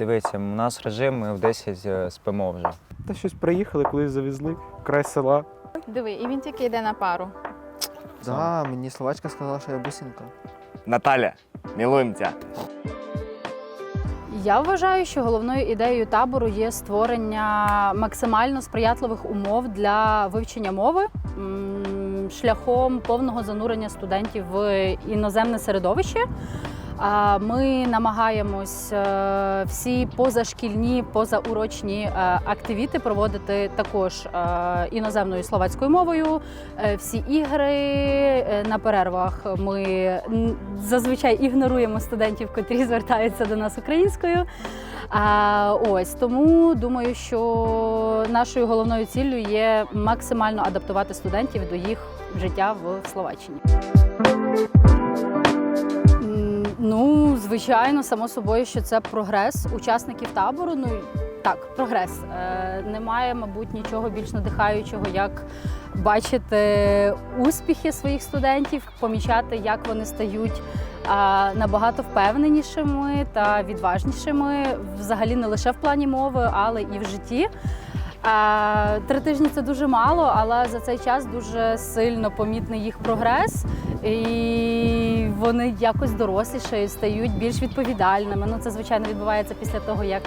Дивіться, у нас режим, ми в 10 е, спимо вже. Та щось приїхали, колись завезли, край села. Диви, і він тільки йде на пару. Да, мені словачка сказала, що я бусинка. Наталя, милуємося. Я вважаю, що головною ідеєю табору є створення максимально сприятливих умов для вивчення мови шляхом повного занурення студентів в іноземне середовище. Ми намагаємось е, всі позашкільні, позаурочні е, активіти проводити також е, іноземною словацькою мовою. Всі ігри на перервах ми зазвичай ігноруємо студентів, котрі звертаються до нас українською. А, ось тому думаю, що нашою головною ціллю є максимально адаптувати студентів до їх життя в Словаччині. Звичайно, само собою, що це прогрес учасників табору. Ну так, прогрес. Е, немає, мабуть, нічого більш надихаючого, як бачити успіхи своїх студентів, помічати, як вони стають набагато впевненішими та відважнішими, взагалі не лише в плані мови, але і в житті. Три тижні це дуже мало, але за цей час дуже сильно помітний їх прогрес, і вони якось дорослішають, стають більш відповідальними. Ну це звичайно відбувається після того, як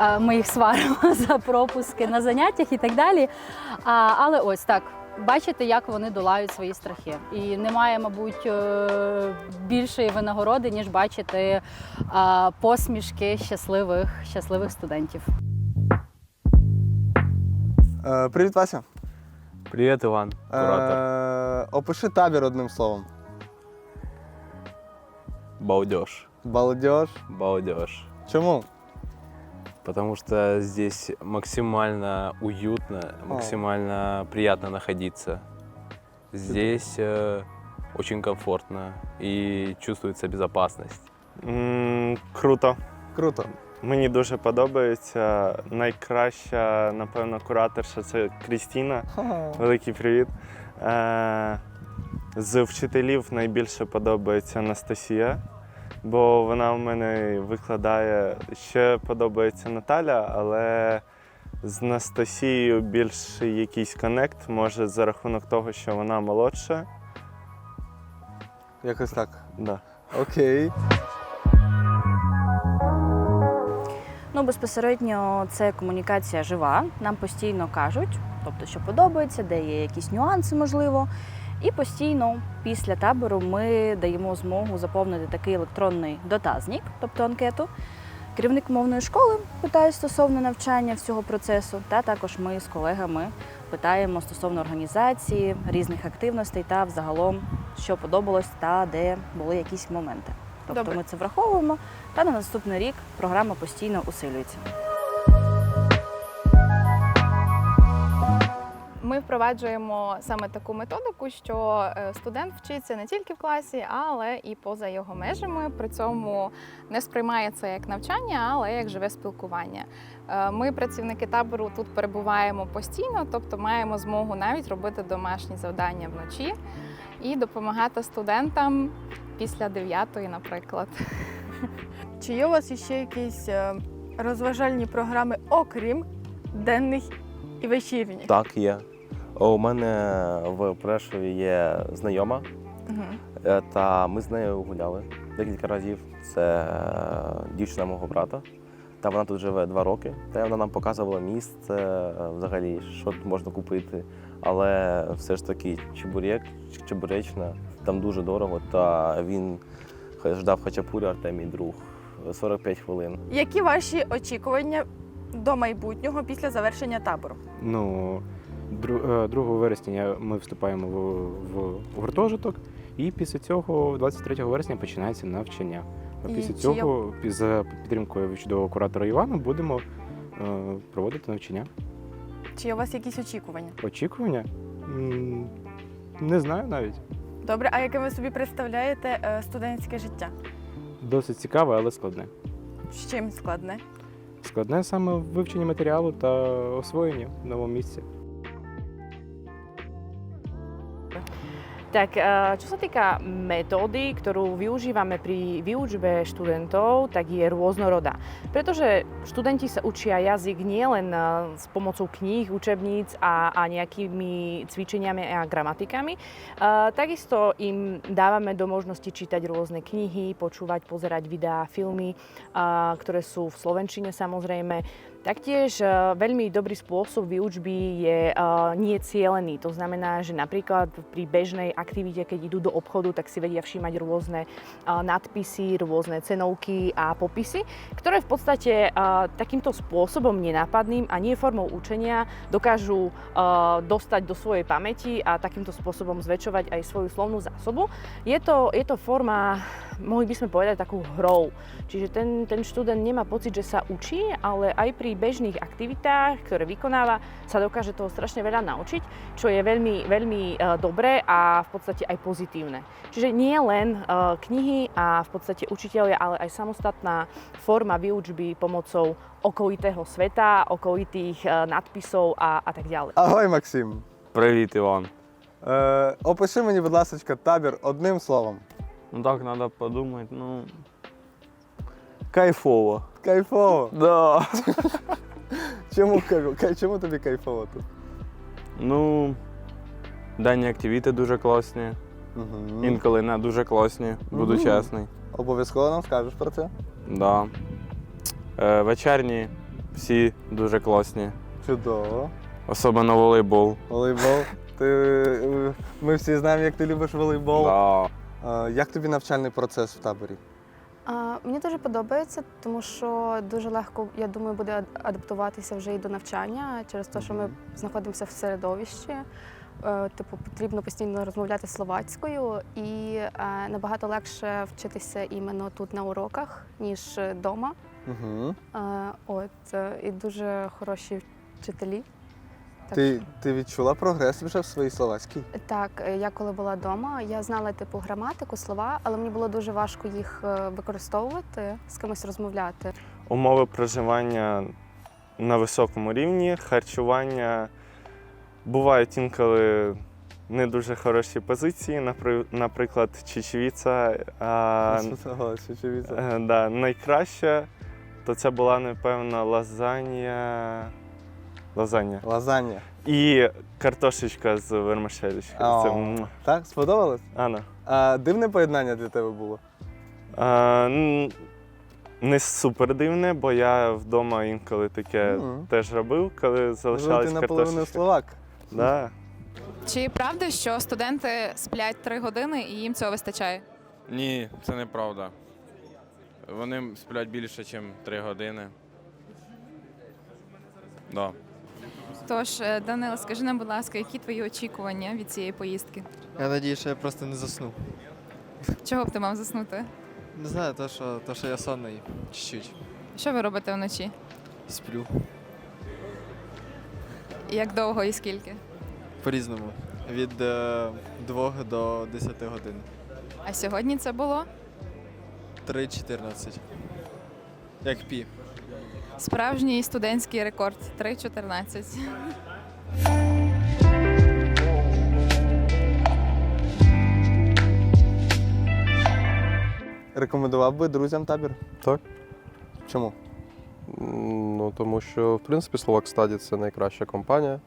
е, ми їх сваримо за пропуски на заняттях і так далі. Але ось так. Бачити, як вони долають свої страхи, і немає, мабуть, е, більшої винагороди, ніж бачити посмішки щасливих, щасливих студентів. Е, привіт, Вася. Привіт, Іван, куратор. Е, опиши табір одним словом. Балдеж. Балдеж. Балдеж. Чому? Потому что здесь максимально уютно, максимально приятно находиться. Здесь э, очень комфортно и чувствуется безопасность. М, Круто. Круто. Мені дуже подобається. Найкраща, напевно, кураторша це Крістіна. Великий привіт. Е, З вчителів найбільше подобається Анастасія, бо вона в мене викладає. Ще подобається Наталя, але з Анастасією більш якийсь коннект, може за рахунок того, що вона молодша. Якось так. Да. Окей. Ну, безпосередньо це комунікація жива. Нам постійно кажуть, тобто, що подобається, де є якісь нюанси, можливо. І постійно після табору ми даємо змогу заповнити такий електронний дотазник, тобто анкету. Керівник мовної школи питає стосовно навчання всього процесу, та також ми з колегами питаємо стосовно організації, різних активностей та взагалом, що подобалось та де були якісь моменти. Тобто Добре. ми це враховуємо, та на наступний рік програма постійно усилюється. Ми впроваджуємо саме таку методику, що е, студент вчиться не тільки в класі, але і поза його межами. При цьому не сприймає це як навчання, але як живе спілкування. Е, Ми, працівники табору, тут перебуваємо постійно, тобто маємо змогу навіть робити домашні завдання вночі і допомагати студентам після 9-ї, наприклад. Чи є у вас ще якісь е, розважальні програми, окрім денних і вечірніх? Так, є. У мене в Прешові є знайома, Угу. та ми з нею гуляли декілька разів. Це е, дівчина мого брата. Та вона тут живе два роки. Та вона нам показувала місце, взагалі, що тут можна купити. Але все ж таки чебурек, чебуречна, там дуже дорого. Та він ждав хачапурі Артем, мій друг, 45 хвилин. Які ваші очікування до майбутнього після завершення табору? Ну, е, 2 вересня ми вступаємо в, в гуртожиток, і після цього, 23 вересня, починається навчання. А після чи цього, пі- за підтримкою чудового куратора Івана, будемо е, проводити навчання. Чи є у вас якісь очікування? Очікування? М, Не знаю навіть. Добре, а яке ви собі представляєте е, студентське життя? Досить цікаве, але складне. З чим складне? Складне саме вивчення вивченні матеріалу та освоєнні в новому місці. Tak eh, čo sa týka metódy, ktorú využívame pri výučbe študentov, tak je rôznorodá. Pretože študenti sa učia jazyk nielen eh, s pomocou kníh, učebníc a, a nejakými cvičeniami a gramatikami, eh, takisto im dávame do možnosti čítať rôzne knihy, počúvať, pozerať videá, filmy, ktoré sú v slovenčine samozrejme. Taktiež eh, veľmi dobrý spôsob výučby je eh, nie cielený. To znamená, že napríklad pri bežnej aktivite, keď idú do obchodu, tak si vedia všímať rôzne eh, nadpisy, rôzne cenovky a popisy, ktoré v podstate takýmto spôsobom nenápadným a nie formou učenia dokážu dostať do svojej pamäti a takýmto spôsobom zväčšovať aj svoju slovnú zásobu. Je to, je to forma, mohli by sme povedať, takou hrou. Čiže ten, ten študent nemá pocit, že sa učí, ale aj pri bežných aktivitách, ktoré vykonáva, sa dokáže toho strašne veľa naučiť, čo je veľmi, veľmi e, dobré a v podstate aj pozitívne. Čiže nie len e, knihy a v podstate učiteľia, ale aj samostatná forma výučby pomocou okolitého sveta, okolitých e, nadpisov a, a tak ďalej. Агой, Максим. Привіт, Іван. Е, опиши мені, будь ласка, табір одним словом. Ну так, треба подумати, ну. Кайфово. Кайфово. Да. Чому, кай- чому тобі кайфово тут? Ну, дані активіти дуже класні. Угу. Інколи не дуже класні, буду Мгм. чесний. Обов'язково нам скажеш про це. Да. Е, вечірні всі дуже класні. Чудово. Особливо волейбол. Волейбол. Ти, е, ми всі знаємо, як ти любиш волейбол. Да. Е, як тобі навчальний процес в таборі? А, мені дуже подобається, тому що дуже легко, я думаю, буде адаптуватися вже і до навчання через те, що ми знаходимося в середовищі. Е, Типу, потрібно постійно розмовляти словацькою, і е, набагато легше вчитися іменно тут на уроках, ніж вдома. Угу. От е, і дуже хороші вчителі. Так Ти, ти відчула прогрес вже в своїй словацькій? Так, е, я коли була вдома, я знала типу граматику, слова, але мені було дуже важко їх е, використовувати, з кимось розмовляти. Умови проживання на високому рівні, харчування. Бувають інколи не дуже хороші позиції, напри- наприклад, чечевіця. А, чечевіця. е, да, найкраще, то це була, напевно, лазанья. Лазанья. Лазанья. І картошечка з вермишелечкою. Це, м, Так, сподобалось? Ана. А дивне поєднання для тебе було? А, н- не супер дивне, бо я вдома інколи таке Мгм. теж робив, коли Можливо, залишалась ти наполовину картошечка. словак. Да. Чи правда, що студенти сплять три години і їм цього вистачає? Ні, це неправда. Вони сплять більше, ніж 3 години. Да. Тож, е, Данило, скажи нам, будь ласка, які твої очікування від цієї поїздки? Я надію, що я просто не засну. Чого б ти мав заснути? Не знаю, то що, то, що я сонний. Чуть-чуть. Що ви робите вночі? Сплю. Як довго і скільки? По-різному. Від е, 2 до 10 годин. А сьогодні це було 3.14. Як пі. Справжній студентський рекорд 3.14. Рекомендував би друзям табір? Так. Чому? Ну, тому що, в принципі, Словак Стаді це найкраща компанія.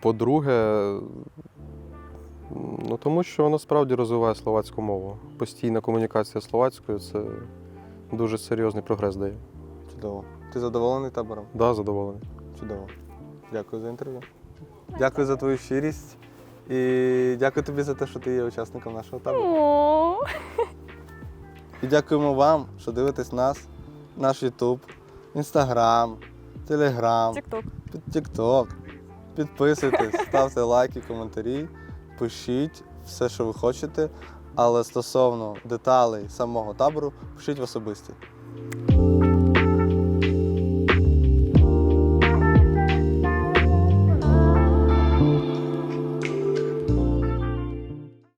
По-друге, ну, тому що вона справді розвиває словацьку мову. Постійна комунікація словацькою це дуже серйозний прогрес дає. Чудово. Ти задоволений табором? Так, да, задоволений. Чудово. Дякую за інтерв'ю. Дякую за твою щирість. І дякую тобі за те, що ти є учасником нашого табору. І дякуємо вам, що дивитесь нас, наш YouTube, Instagram, Telegram, Тік-ток. TikTok. Підписуйтесь, ставте лайки, коментарі, пишіть все, що ви хочете. Але стосовно деталей самого табору, пишіть в особисті.